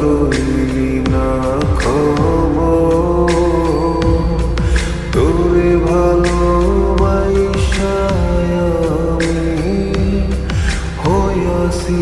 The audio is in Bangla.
লইলি না খবর। তোরে ভালোবাসায় আমি হইয়াছি